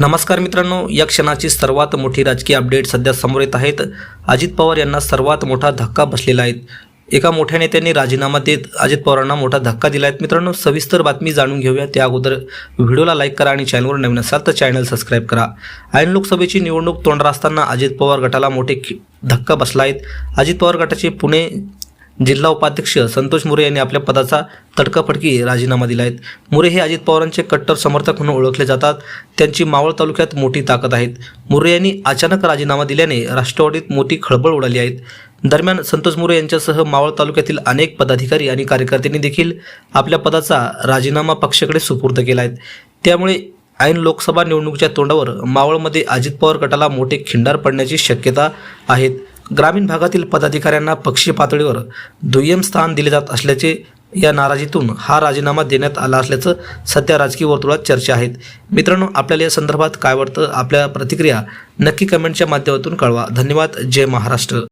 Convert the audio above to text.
नमस्कार मित्रांनो या क्षणाची सर्वात मोठी राजकीय अपडेट सध्या समोर येत आहेत. अजित पवार यांना सर्वात मोठा धक्का बसलेला आहे. एका मोठ्या नेत्यांनी राजीनामा देत अजित पवारांना मोठा धक्का दिला आहे मित्रांनो सविस्तर बातमी जाणून घेऊया. त्या अगोदर व्हिडिओला लाईक करा आणि चॅनलवर नवीन असाल तर चॅनल सबस्क्राईब करा. ऐन लोकसभेची निवडणूक तोंडर असताना अजित पवार गटाला मोठे धक्का बसला आहेत अजित पवार गटाचे पुणे जिल्हा उपाध्यक्ष संतोष मुरे यांनी आपल्या पदाचा तडकाफडकी राजीनामा दिला आहे. मुरे हे अजित पवारांचे कट्टर समर्थक म्हणून ओळखले जातात. त्यांची मावळ तालुक्यात मोठी ताकद आहेत. मुरे यांनी अचानक राजीनामा दिल्याने राष्ट्रवादीत मोठी खळबळ उडाली आहेत दरम्यान संतोष मुरे यांच्यासह मावळ तालुक्यातील अनेक पदाधिकारी आणि कार्यकर्त्यांनी देखील आपल्या पदाचा राजीनामा पक्षाकडे सुपूर्द केला आहे. त्यामुळे ऐन लोकसभा निवडणुकीच्या तोंडावर मावळमध्ये अजित पवार गटाला मोठे खिंडार पडण्याची शक्यता आहेत ग्रामीण भागातील पदाधिकाऱ्यांना पक्षीय पातळीवर दुय्यम स्थान दिले जात असल्याचे या नाराजीतून हा राजीनामा देण्यात आला असल्याचं सध्या राजकीय वर्तुळात चर्चा आहेत. मित्रांनो आपल्याला या संदर्भात काय वाटतं? आपल्या प्रतिक्रिया नक्की कमेंटच्या माध्यमातून कळवा. धन्यवाद. जय महाराष्ट्र.